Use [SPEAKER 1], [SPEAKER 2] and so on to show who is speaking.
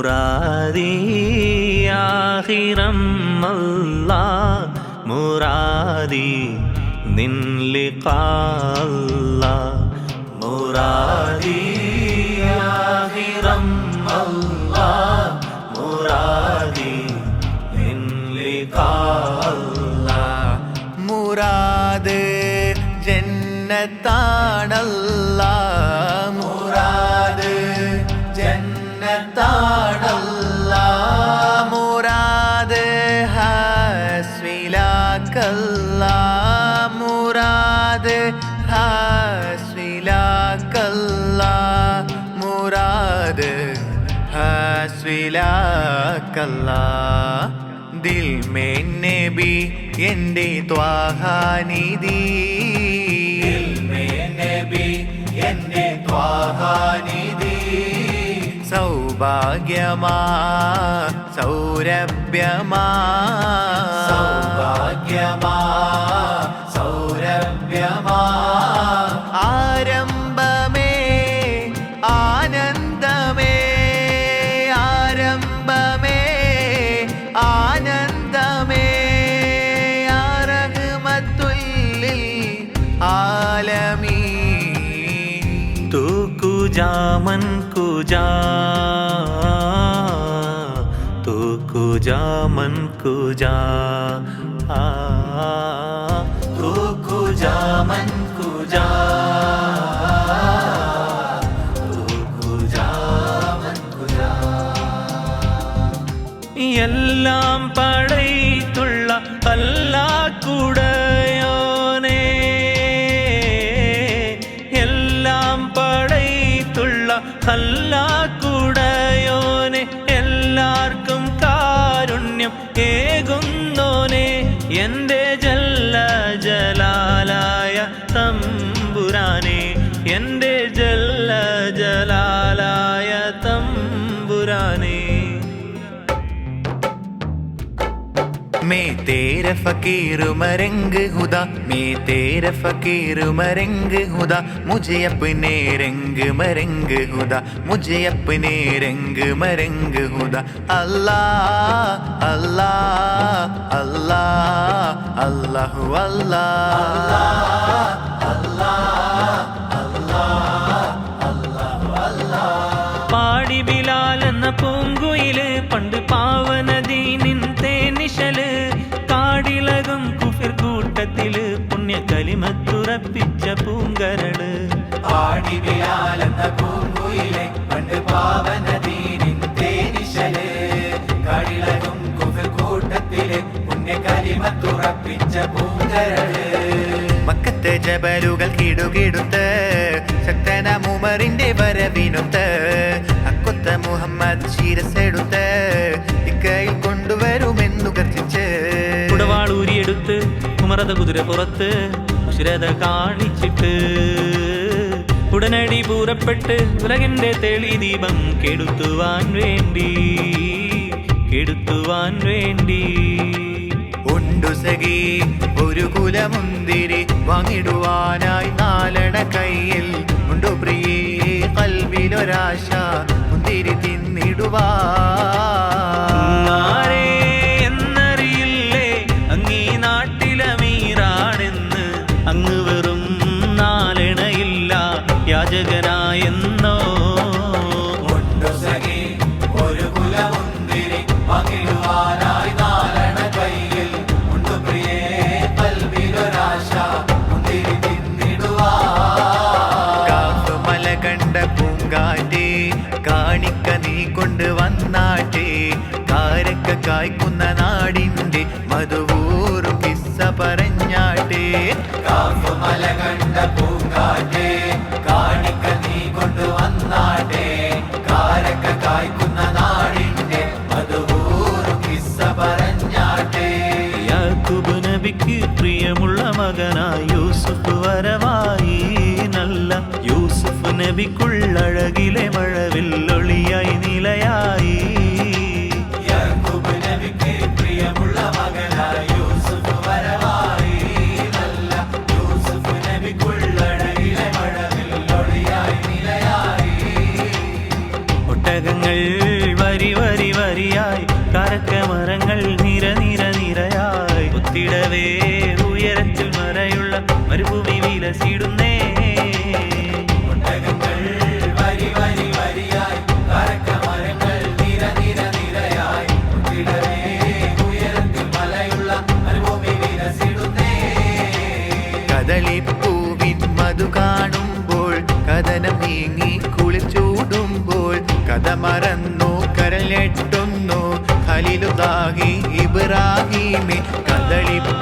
[SPEAKER 1] മുറാദി ആഹിറം അല്ലാ മുറാദി നിൻ ലിഖാല്ലാ മുറാദി ആഹിറം അല്ലാ മുറാദി നിൻ ലിഖാല്ലാ
[SPEAKER 2] മുറാദ് ജന്നത്താണല്ല മുറാദ് ജന്നത്താണല്ല ഹസ്വിലാക്കല്ല ദിൽ മേ നബി എന്റെ ത്വാഹാനിധി നബി എന്റെ ത്വാഹാനിധി സൗഭാഗ്യമാ സൗരഭ്യമാ.
[SPEAKER 1] कुजा मन कुजा तू कुजा मन कुजा आ तू कुजा मन कुजा तू कुजा मन ജല്ല ജലാലായ തമ്പുരാനെ
[SPEAKER 2] मैं तेरा फकीर मरंग हुदा मैं तेरा फकीर मरंग हुदा मुझे अपने रंग मरंग हुदा मुझे अपने रंग मरंग हुदा अल्लाह अल्लाह अल्लाह अल्लाह
[SPEAKER 1] പാടി പൂങ്കുയിൽ പണ്ട് പാവനദീനിൻ തേനിശൽ കാടിലകം കുഫിർ കൂട്ടത്തിൽ പുണ്യ കലിമത്തുറപ്പിച്ച പൂങ്കരൾ.
[SPEAKER 2] പാടി ബിലാലെന്ന പൂങ്കുയിലെ പണ്ട് പാവനദീനിൻ തേനിശൽ കളിളകും കുഫിർ കൂട്ടത്തിലെ പുണ്യ കലിമത്തുറപ്പിച്ച പൂങ്കരൾ. മക്കത്തെ ജബലുകൾ കിടുകിടുത്ത് ശക്തന മുമറിന്റെ വരവിനൊത്ത്. അക്കൊത്ത മുഹമ്മദ് ശിരസെടുത്ത് ഇക്കയിൽ കൊണ്ടുവരുമെന്നു ഗർജിച്ച്.
[SPEAKER 1] കുടവാളൂരിയെടുത്ത് കുമരത കുതിര പുറത്ത് ഉശിരത കാണിച്ചിട്ട് ഉടനടി പൂരപ്പെട്ട് ഉലകിന്റെ തെളി ദീപം കെടുത്തുവാൻ വേണ്ടി കെടുത്തുവാൻ വേണ്ടി.
[SPEAKER 2] ഉണ്ടു സഖി ഒരു കുലമുന്തിരി വാങ്ങിടുവാനായി നാലണ കയ്യിൽ. ഉണ്ടു പ്രിയേ കൽവിലൊരാശ മുന്തിരി തിന്നിടുവാ കായ്ക്കുന്ന നാടിന്റെ മധുവൂറും കിസ്സ പറഞ്ഞാട്ടേ. മല കണ്ട പൂങ്കാറ്റേ കാണിക്ക നീ കൊണ്ടുവന്നാട്ടേ കാരക്ക കായ്ക്കുന്ന നാടിന്റെ മധുവൂറും കിസ്സ പറഞ്ഞാട്ടേ.
[SPEAKER 1] യാക്കൂബ് നബിക്ക് പ്രിയമുള്ള മകനായി യൂസുഫ് വരവായി. നല്ല യൂസുഫ് നബിക്കുള്ളഴകിലെ കരക്ക മരങ്ങൾ നിര നിര നിരയായി. ഒത്തിടവേ ഉയരത്തിൽ മറയുള്ള മരുഭൂമി വിലസിടുന്നേ.
[SPEAKER 2] കദളിപ്പൂവിൻ മധു കാണുമ്പോൾ കഥനം നീങ്ങി കുളിച്ചൂടുമ്പോൾ കഥ മറന്നു കരലെട്ടു ഖലിലുദാഹി ഇബ്രാഹിമി കദളിപ്പൂവിൻ